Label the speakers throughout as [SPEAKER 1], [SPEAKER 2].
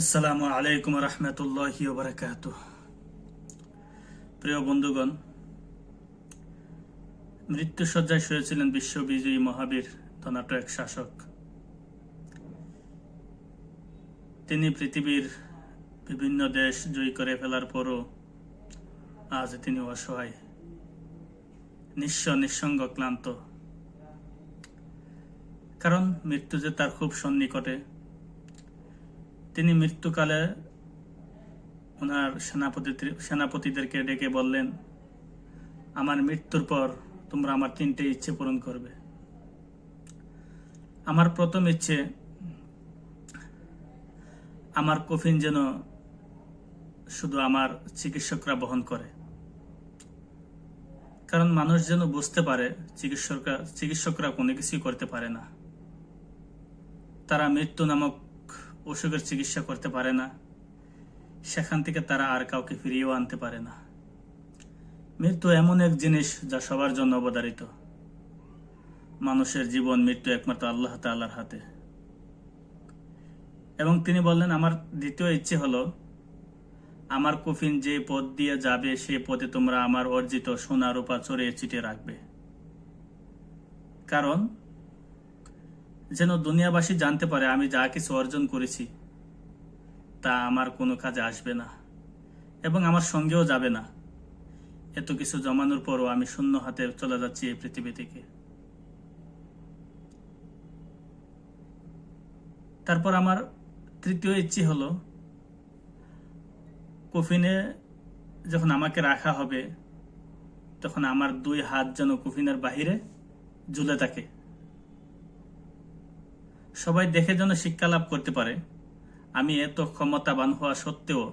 [SPEAKER 1] আসসালামু আলাইকুম রহমতুল্লাহি বারাকাত প্রিয় বন্ধুগণ, মৃত্যুসজ্জায় শুয়েছিলেন বিশ্ববিজয়ী মহাবীর এক শাসক। তিনি পৃথিবীর বিভিন্ন দেশ জয়ী করে ফেলার পরও আজ তিনি অসহায়, নিঃস্ব, নিঃসঙ্গ, ক্লান্ত। কারণ মৃত্যু যে তার খুব সন্নিকটে তিনি মৃত্যুকালে ওনার সেনাপতি সেনাপতিদেরকে ডেকে বললেন, আমার মৃত্যুর পর তোমরা আমার তিনটে ইচ্ছে পূরণ করবে। আমার প্রথম ইচ্ছে, আমার কফিন যেন শুধু আমার চিকিৎসকরা বহন করে। কারণ মানুষ যেন বুঝতে পারে চিকিৎসকরা চিকিৎসকরা কোনো কিছুই করতে পারে না। তারা মৃত্যু নামক অসুখের চিকিৎসা করতে পারে না। সেখান থেকে তারা আর কাউকে ফিরিয়েও আনতে পারে না। মৃত্যু এমন এক জিনিস যা সবার জন্য অবধারিত। মানুষের জীবন মৃত্যু একমাত্র আল্লাহ তাল্লার হাতে। এবং তিনি বললেন, আমার দ্বিতীয় ইচ্ছে হলো, আমার কফিন যে পথ দিয়ে যাবে, সে পথে তোমরা আমার অর্জিত সোনা রূপা চড়িয়ে চিটে রাখবে। কারণ যেন দুনিয়াবাসী জানতে পারে আমি যা কিছু অর্জন করেছি, তা আমার কোনো কাজে আসবে না এবং আমার সঙ্গেও যাবে না। এত কিছু জমানোর পরও আমি শূন্য হাতে চলে যাচ্ছি এই পৃথিবী থেকে। তারপর আমার তৃতীয় ইচ্ছে হলো, কফিনে যখন আমাকে রাখা হবে, তখন আমার দুই হাত যেন কফিনের বাহিরে ঝুলে থাকে। সবাই দেখে যেন শিক্ষা লাভ করতে পারে। আমি এত ক্ষমতাবান হওয়া সত্ত্বেও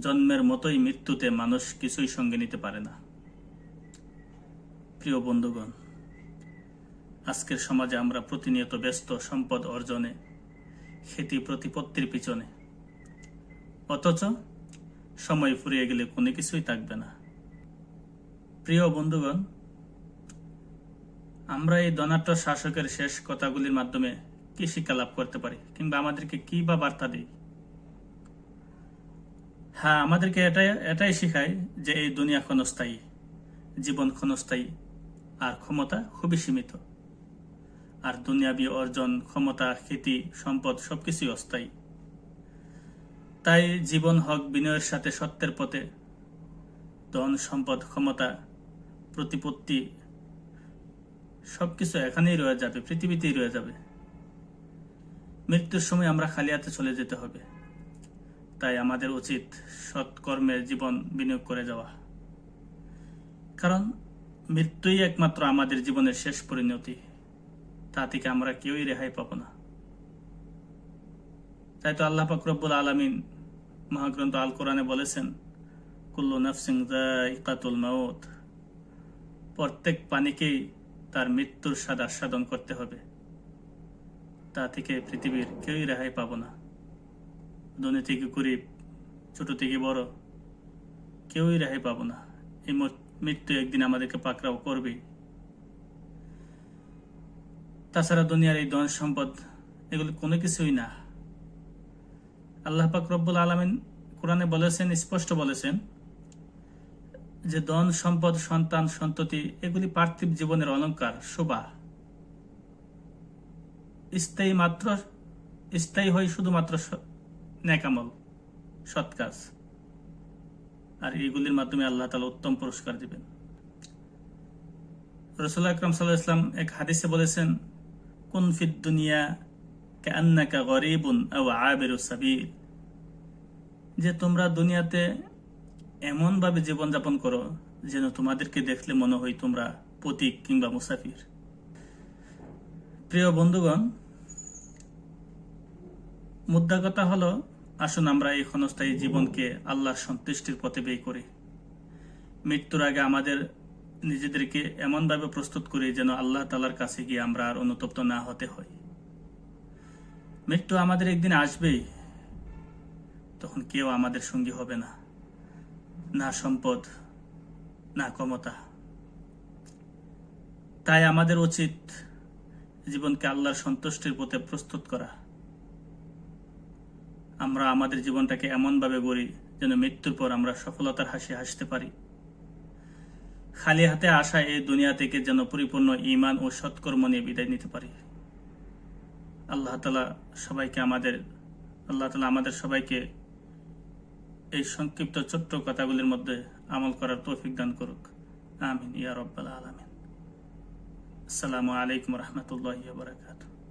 [SPEAKER 1] জন্মের মতোই মৃত্যুতে মানুষ কিছুই সঙ্গে নিতে পারে না। প্রিয় বন্ধুগণ, আজকের সমাজে আমরা প্রতিনিয়ত ব্যস্ত সম্পদ অর্জনে খ্যাতি প্রতিপত্তির পিছনে। অথচ সময় ফুরিয়ে গেলে কোনো কিছুই থাকবে না। প্রিয় বন্ধুগণ, আমরা এই ধনাঢ্য শাসকের শেষ কথাগুলির মাধ্যমে কি শিক্ষা লাভ করতে পারি, কিংবা আমাদেরকে কি বা বার্তা দেয় হ্যাঁ আমাদেরকে এটাই এটাই শেখায় যে এই দুনিয়া ক্ষণস্থায়ী, জীবন ক্ষণস্থায়ী আর ক্ষমতা খুবই সীমিত। আর দুনিয়াবি অর্জন, ক্ষমতা, খ্যাতি, সম্পদ সবকিছুই অস্থায়ী। তাই জীবন, হক, বিনয়ের সাথে সত্যের পথে ধন, সম্পদ, ক্ষমতা, প্রতিপত্তি সবকিছু এখানেই রয়ে যাবে, পৃথিবীতেই রয়ে যাবে। মৃত্যুর সময় আমরা খালি হাতে চলে যেতে হবে। তাই আমাদের উচিত সৎকর্মে জীবন বিনিয়োগ করে যাওয়া। কারণ মৃত্যুই একমাত্র আমাদের জীবনের শেষ পরিণতি। তা থেকে আমরা কেউই রেহাই পাব না। তাই তো আল্লাহ ফাকরবুল আলমিন মহাগ্রন্থ আল কোরআনে বলেছেন, কুল্লু নফসিং ইকাতুল মাউত। প্রত্যেক পানিকেই তার মৃত্যুর স্বাদ আস্বাদন করতে হবে। তা থেকে পৃথিবীর কেউই রেহাই পাব না। ধনী থেকে গরিব, ছোট থেকে বড়, কেউই রেহাই পাব না। এই মৃত্যু একদিন আমাদেরকে পাকড়াও করবেই। তাছাড়া দুনিয়ার এই ধন সম্পদ, এগুলি কোনো কিছুই না। আল্লাহ পাক রব্বুল আলমিন কোরআনে বলেছেন, স্পষ্ট বলেছেন যে ধন সম্পদ, সন্তান, সন্ততি, এগুলি পার্থিব জীবনের অলঙ্কার শোভা। স্থায়ী মাত্র, স্থায়ী হয় শুধুমাত্র ন্যাকামল, সৎ কাজ। আর এইগুলির মাধ্যমে আল্লাহ তালা উত্তম পুরস্কার দিবেন। রসুল্লাহ আকরম সাল্লাহ ইসলাম এক হাদিসে বলেছেন, কুন ফিদ দুনিয়া কান্নাকা গরিবুন আও আবেরু সাবিল। যে তোমরা দুনিয়াতে এমনভাবে জীবনযাপন করো যেন তোমাদেরকে দেখলে মনে হয় তোমরা পথিক কিংবা মুসাফির। প্রিয় বন্ধুগণ মুদ্রা কথা হলো, আসুন আমরা এই ক্ষণস্থায়ী জীবনকে আল্লাহর সন্তুষ্টির পথে ব্যয় করি। মৃত্যুর আগে আমাদের নিজেদেরকে এমনভাবে প্রস্তুত করি যেন আল্লাহ তালার কাছে গিয়ে আমরা আর অনুতপ্ত না হতে হয় মৃত্যু আমাদের একদিন আসবেই, তখন কেউ আমাদের সঙ্গী হবে না। না সম্পদ, না ক্ষমতা। তাই আমাদের উচিত জীবনকে আল্লাহর সন্তুষ্টির পথে প্রস্তুত করা। আমরা আমাদের জীবনটাকে এমনভাবে গড়ি যেন মৃত্যুর পর আমরা সফলতার হাসি হাসতে পারি। খালি হাতে আসা এই দুনিয়া থেকে যেন পরিপূর্ণ ইমান ও সৎকর্ম নিয়ে বিদায় নিতে পারি। আল্লাহ তালা সবাইকে আমাদের, আল্লাহ তালা আমাদের সবাইকে এই সংক্ষিপ্ত ছোট্ট কথাগুলির মধ্যে আমল করার তৌফিক দান করুক। আমিন, ইয়া রব্বাল আলমিন। আসসালামু আলাইকুম রহমতুল্লাহ বারকাতুহ।